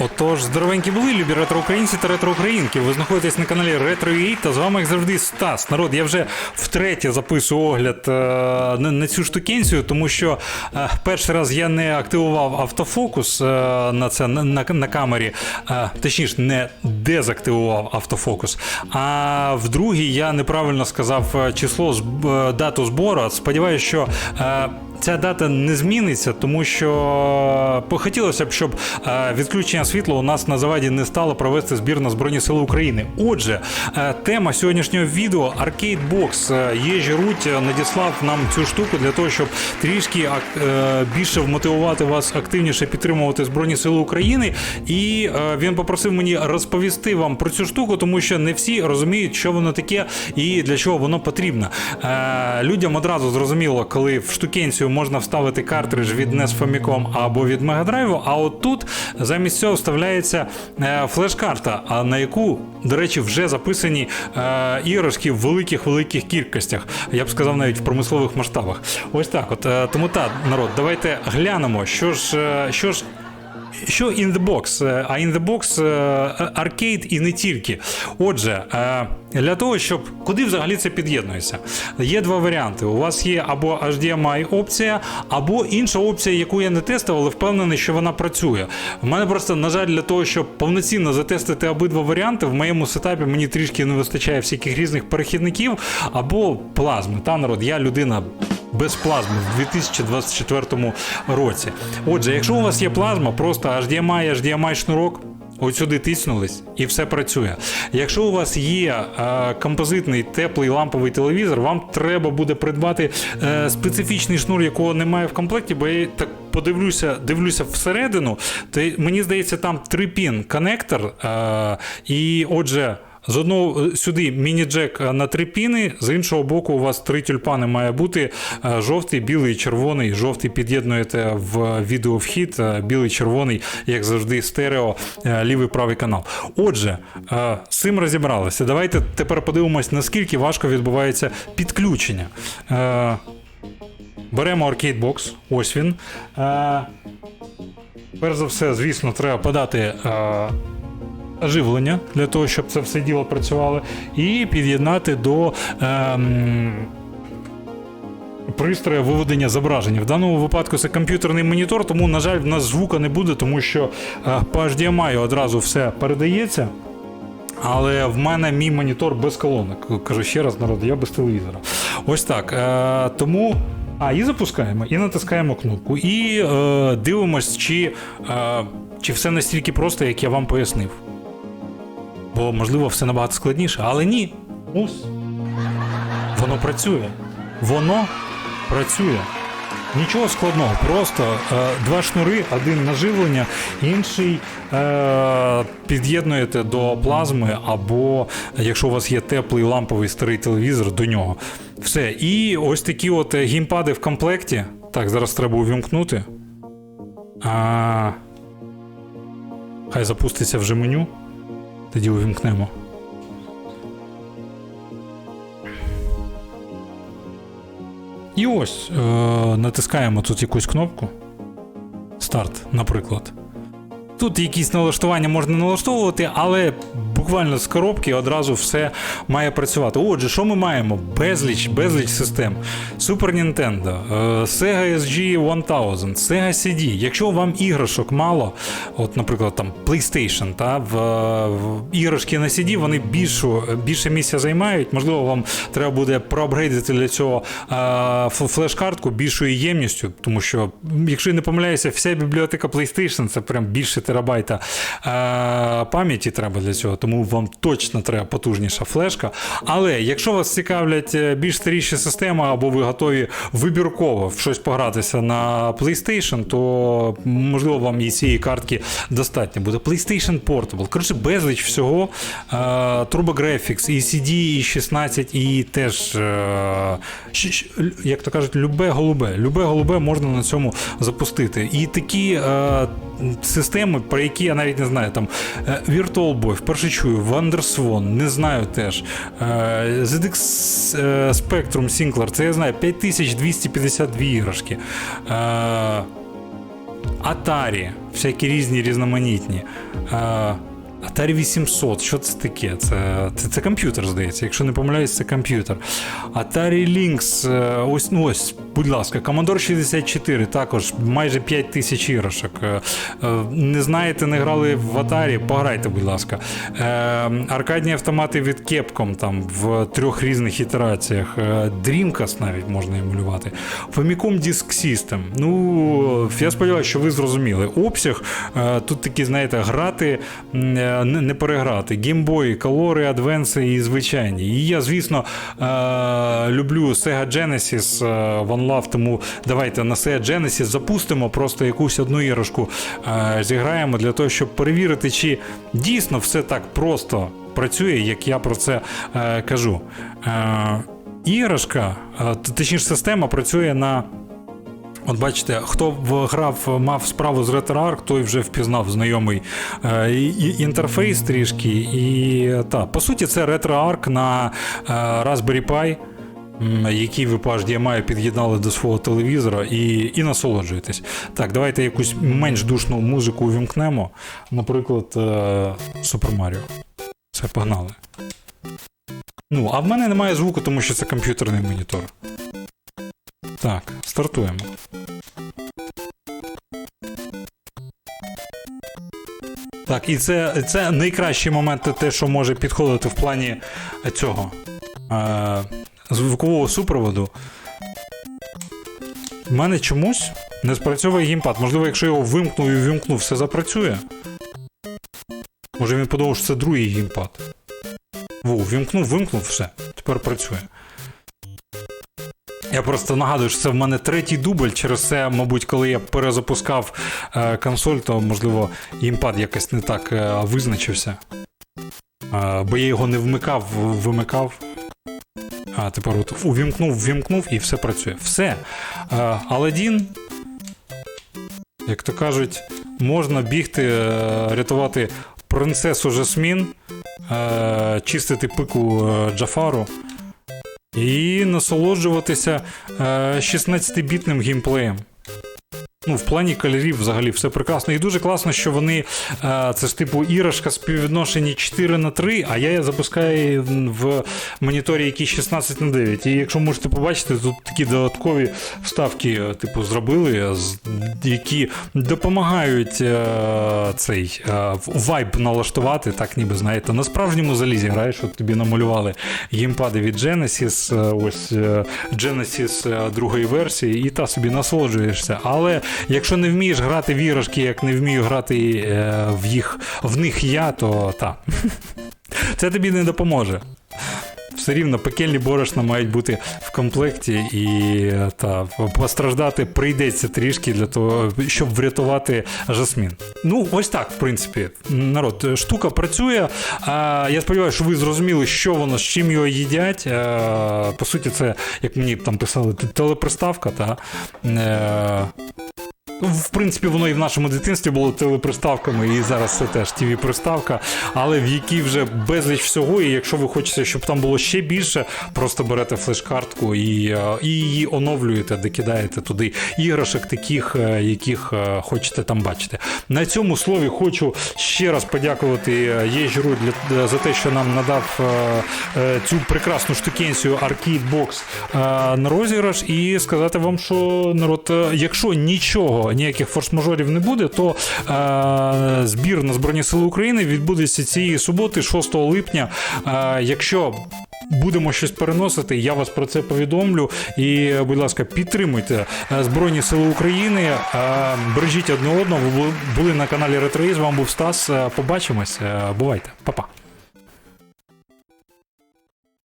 Отож, здоровенькі були, любі ретро-українці та ретро-українки. Ви знаходитесь на каналі Retro та з вами, як завжди, Стас. Народ, я вже втретє записую огляд е, на, цю штукенцію, тому що е, перший раз я не активував автофокус е, на це на, на, на камері, е, точніше, не дезактивував автофокус. А в другій я неправильно сказав е, число зб- е, дату збору. Сподіваюся, що. Е, Ця дата не зміниться, тому що хотілося б, щоб е, відключення світла у нас на заваді не стало провести збір на Збройні Сили України. Отже, е, тема сьогоднішнього відео Arcade Box. Е, Єжі Руть е, надіслав нам цю штуку для того, щоб трішки е, більше вмотивувати вас активніше підтримувати Збройні Сили України. І е, він попросив мені розповісти вам про цю штуку, тому що не всі розуміють, що воно таке і для чого воно потрібно. Е, Людям одразу зрозуміло, коли в штукенцію можна вставити картридж від NES Famicom або від Mega Drive, а от тут замість цього вставляється е, флеш-карта, на яку, до речі, вже записані е, іграшки в великих-великих кількостях. Я б сказав, навіть в промислових масштабах. Ось так. От е, тому так, народ, давайте глянемо, що ж, що ж що in the box? Е, А in the box е, аркейд і не тільки. Отже, е, для того, щоб куди взагалі це під'єднується, є два варіанти. У вас є або HDMI опція, або інша опція, яку я не тестив, але впевнений, що вона працює. У мене просто, на жаль, для того, щоб повноцінно затестити обидва варіанти, в моєму сетапі мені трішки не вистачає всяких різних перехідників або плазми. Та народ, я людина без плазми в 2024 році. Отже, якщо у вас є плазма, просто HDMI, HDMI шнурок. От сюди тиснулись і все працює. Якщо у вас є е, композитний теплий ламповий телевізор, вам треба буде придбати е, специфічний шнур, якого немає в комплекті, бо я так подивлюся, дивлюся всередину, то мені здається, там трипін коннектор. Е, і отже. З одного е, сюди міні-джек е, на три піни, з іншого боку, у вас три тюльпани має бути е, жовтий, білий, червоний. Жовтий під'єднуєте в відеовхід, білий, червоний, як завжди, стерео, лівий правий канал. Отже, з цим розібралися. Давайте тепер подивимось, наскільки важко відбувається підключення. Беремо аркейдбокс, ось він. Перш за все, звісно, треба подати. Живлення для того, щоб це все діло працювало, і під'єднати до ем, пристрою виведення зображення. В даному випадку це комп'ютерний монітор, тому, на жаль, в нас звука не буде, тому що е, по HDMI одразу все передається. Але в мене мій монітор без колонок. Кажу ще раз, народ, я без телевізора. Ось так. Е, тому. А, і запускаємо, і натискаємо кнопку, і е, дивимось, чи, чи все настільки просто, як я вам пояснив. Бо, можливо, все набагато складніше, але ні. Воно працює. Воно працює. Нічого складного, просто е, два шнури, один на живлення, інший е, під'єднуєте до плазми, або якщо у вас є теплий ламповий старий телевізор, до нього. Все. І ось такі от е, геймпади в комплекті. Так, зараз треба увімкнути. А, хай запуститься вже меню. Тоді увімкнемо. І ось е, натискаємо тут якусь кнопку. Старт, наприклад. Тут якісь налаштування можна налаштовувати, але буквально з коробки одразу все має працювати. Отже, що ми маємо? Безліч, безліч систем. Super Nintendo, е, Sega SG 1000, Sega CD. Якщо вам іграшок мало, от, наприклад, там PlayStation, та, в, в іграшки на CD, вони більшу, більше місця займають. Можливо, вам треба буде проапгрейдити для цього е, флеш-картку більшою ємністю, тому що, якщо я не помиляюся, вся бібліотека PlayStation це прям більше терабайта е, пам'яті треба для цього, тому вам точно треба потужніша флешка. Але якщо вас цікавлять е, більш старіші системи, або ви готові вибірково в щось погратися на PlayStation, то можливо вам і цієї картки достатньо буде. PlayStation Portable. Коротше, безліч всього. Е, TurboGrafx, і CD, і 16, і теж, е, як то кажуть, любе голубе. Любе голубе можна на цьому запустити. І такі системи, про які я навіть не знаю, там е, Virtual Boy, вперше чую, WonderSwan, не знаю теж. Е, ZX е, Spectrum Sinclair, це я знаю, 5252 іграшки. Atari, всякі різні різноманітні. Atari 800, що це таке? Це, це, це комп'ютер, здається. Якщо не помиляюсь, це комп'ютер. Atari Lynx, ось, ну ось, будь ласка, Commodore 64, також майже 5 тисяч іграшок. Е, е, Не знаєте, не грали в Atari, пограйте, будь ласка. Е, Аркадні автомати від Capcom там в трьох різних ітераціях. Dreamcast навіть можна емулювати. Famicom Disk System. Ну, я сподіваюся, що ви зрозуміли. Обсяг тут такі, знаєте, грати не переграти. Геймбої, колори, адвенси і звичайні. І я, звісно, люблю Sega Genesis One Love, тому давайте на Sega Genesis запустимо просто якусь одну іграшку, е, зіграємо для того, щоб перевірити, чи дійсно все так просто працює, як я про це е, кажу. Е, іграшка, точніше, система працює на. От бачите, хто грав, мав справу з RetroArch, той вже впізнав знайомий е, і- інтерфейс трішки. І та, по суті, це RetroArch на е, Raspberry Pi, який ви HDMI під'єднали до свого телевізора і, і насолоджуєтесь. Так, давайте якусь менш душну музику увімкнемо. Наприклад, е, Super Mario. Все, погнали. Ну, а в мене немає звуку, тому що це комп'ютерний монітор. Так, стартуємо. Так, і це, це найкращий момент, те, що може підходити в плані цього е, звукового супроводу. У мене чомусь не спрацьовує геймпад. Можливо, якщо його вимкнув і вимкнув, все запрацює. Може він подумав, що це другий геймпад. Во, вимкнув, вимкнув, все. Тепер працює. Я просто нагадую, що це в мене третій дубль. Через це, мабуть, коли я перезапускав е, консоль, то можливо геймпад якось не так е, визначився. Е, бо я його не вмикав, вимикав. А тепер от увімкнув, вімкнув і все працює. Все. Аладдін, як то кажуть, можна бігти, е, рятувати принцесу Жасмін, е, чистити пику е, Джафару і насолоджуватися е, 16-бітним геймплеєм. Ну, в плані кольорів взагалі все прекрасно. І дуже класно, що вони. Е, це ж типу іграшка співвідношенні 4 на 3, а я запускаю в моніторі, який 16 на 9. І якщо можете побачити, тут такі додаткові вставки, е, типу, зробили, які допомагають е, цей вайб налаштувати, так ніби знаєте, на справжньому залізі граєш, от тобі намалювали геймпади від Genesis, ось Genesis другої версії, і та собі насолоджуєшся. Але якщо не вмієш грати в іграшки, як не вмію грати е, в їх в них я, то та. Це тобі не допоможе. Все рівно пекельні борошна мають бути в комплекті, і е, та постраждати прийдеться трішки для того, щоб врятувати жасмін. Ну, ось так, в принципі, народ, е, штука працює. А, я сподіваюся, що ви зрозуміли, що воно, з чим його їдять. Е, по суті, це, як мені там писали, телеприставка, та. В принципі, воно і в нашому дитинстві було телеприставками, і зараз це теж tv приставка але в якій вже безліч всього. І якщо ви хочете, щоб там було ще більше, просто берете флеш-картку і, е, і її оновлюєте, докидаєте туди іграшок, таких, е, яких е, хочете там бачити. На цьому слові хочу ще раз подякувати Єжру для за те, що нам надав цю прекрасну штукенцію Arcade Box на розіграш, і сказати вам, що народ, якщо нічого, ніяких форс-мажорів не буде, то е, збір на Збройні Сили України відбудеться цієї суботи, 6 липня. Е, якщо Будемо щось переносити, я вас про це повідомлю. І, будь ласка, підтримуйте е, Збройні Сили України. е, Бережіть одне одного. Ви були на каналі Ретроїз. З вами був Стас. Е, Побачимось. Бувайте, Па-па.